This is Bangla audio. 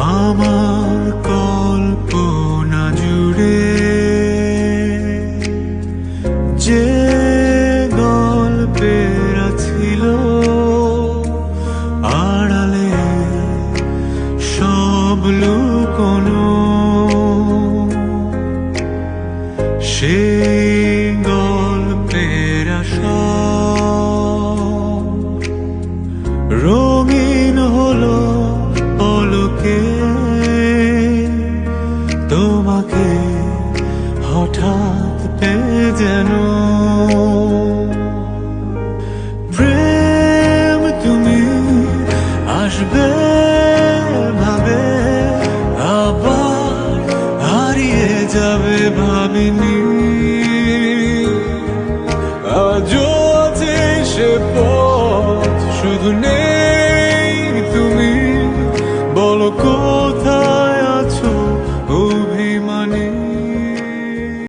আমার কল্পনা জুড়ে যে গল্পের ছিল আড়ালে সব লুকোনো। সেই তোমাকে হঠাৎ পেয়ে যেন। প্রেম তুমি আসবে ভাবে, আবার হারিয়ে যাবে ভাবিনি। আজও আছে সে পথ, শুধু নেই তুমি, বলো কোথায়